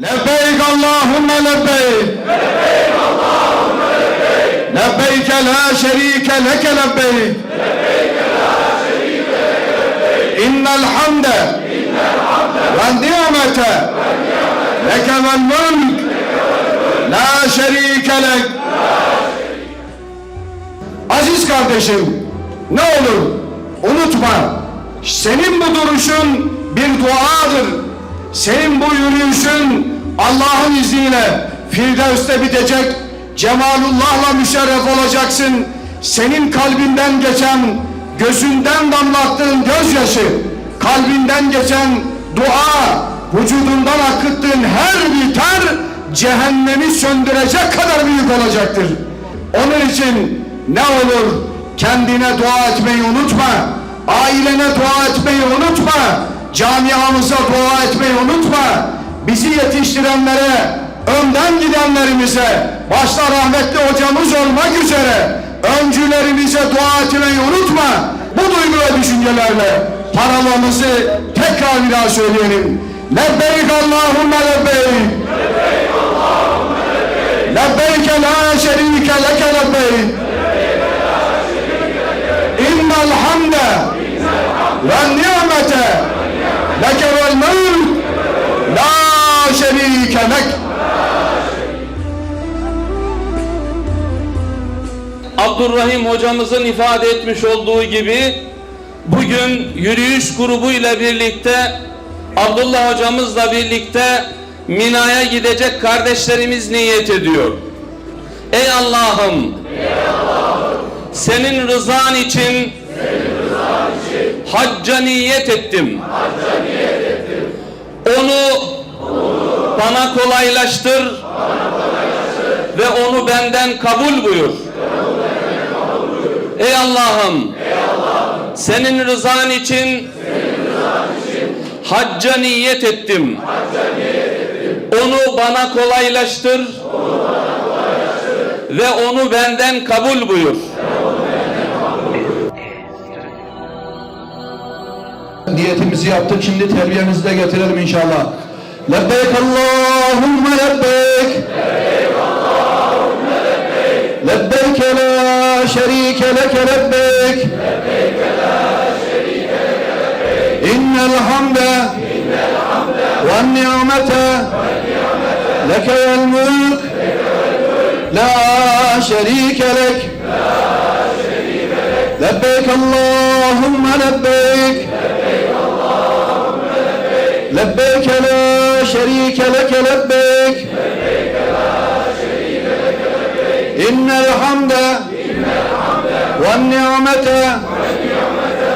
Lebbeyk Allahümme lebbeyk. Lebbeyke la şerike leke lebbeyk. İnnel hamde. Ve nimete. Leke vel mulk. La şerike lek. Aziz kardeşim ne olur unutma. Senin bu duruşun bir duadır. Senin bu yürüyüşün Allah'ın izniyle Firdevs'te bitecek. Cemalullah'la müşerref olacaksın. Senin kalbinden geçen, gözünden damlattığın gözyaşı, kalbinden geçen dua, vücudundan akıttığın her bir ter cehennemi söndürecek kadar büyük olacaktır. Onun için ne olur kendine dua etmeyi unutma. Ailene dua etmeyi unutma. Camiamıza dua etmeyi unutma. Bizi yetiştirenlere, önden gidenlerimize, başta rahmetli hocamız olmak üzere öncülerimize dua etmeyi unutma. Bu duygu ve düşüncelerle paralamızı tekrar bir daha söyleyelim. Lebbeyk Allahümme lebbeyk. Abdurrahim hocamızın ifade etmiş olduğu gibi bugün yürüyüş grubuyla birlikte Abdullah hocamızla birlikte Mina'ya gidecek kardeşlerimiz niyet ediyor. Ey Allah'ım senin rızan için hacca niyet ettim. Onu bana kolaylaştır ve onu benden kabul buyur. Ey Allah'ım senin rızan için hacca niyet ettim. Onu bana kolaylaştır ve onu benden kabul buyur. Niyetimizi yaptık şimdi terbiyemizi de getirelim inşallah. Lebbeyk Allahümme lebbeyk. Lebbeyk لا شريك لك لبيك. لبيك لا شريك لك لبيك إن الحمد إن الحمد والنعمة لك يا الملك لا شريك لك. لبيك اللهم لبيك. لبيك لا شريك لك لبيك. إن الحمد والنعمة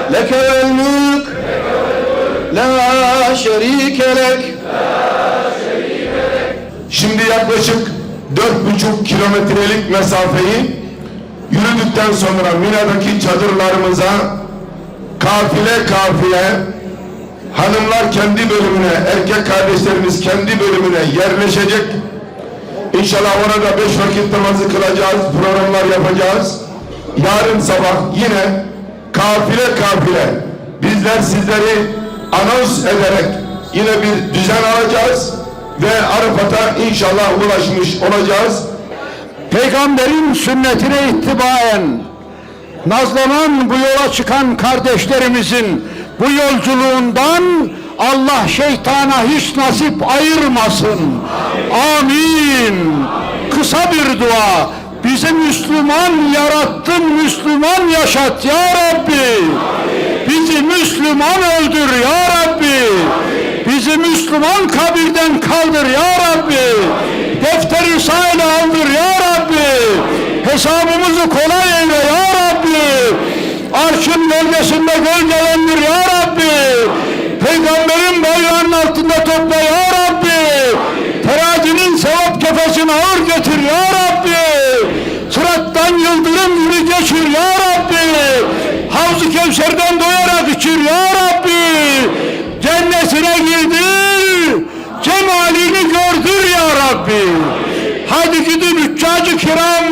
لك والملك لا شريك لك Şimdi yaklaşık dört buçuk kilometrelik mesafeyi yürüdükten sonra Mina'daki çadırlarımıza kafile kafile hanımlar kendi bölümüne, erkek kardeşlerimiz kendi bölümüne yerleşecek. İnşallah orada beş vakit namazı kılacağız, programlar yapacağız. Yarın sabah yine kafile kafile bizler sizleri anons ederek yine bir düzen alacağız ve Arafat'a inşallah ulaşmış olacağız. Peygamberin sünnetine ittibaen nazlanan bu yola çıkan kardeşlerimizin bu yolculuğundan Allah şeytana hiç nasip ayırmasın. Amin. Kısa bir dua. Bizi Müslüman yarattın, Müslüman yaşat ya Rabbi. Bizi Müslüman öldür ya Rabbi. Bizi Müslüman kabirden kaldır ya Rabbi. Defteri sahile aldır ya Rabbi. Hesabımızı kolay eyle ya Rabbi. Arşın gölgesinde gölgelendir ya Rabbi. Peygamberin bayrağının altında topla ya Rabbi. Terazinin sevap kefesini ağır getir ya Rabbi. Geçir ya Rabbi. Havz-ı Kevser'den doyarak içir ya Rabbi. Cennetine girdir. Cemalini gördür ya Rabbi. Hadi gidin üccacı kiram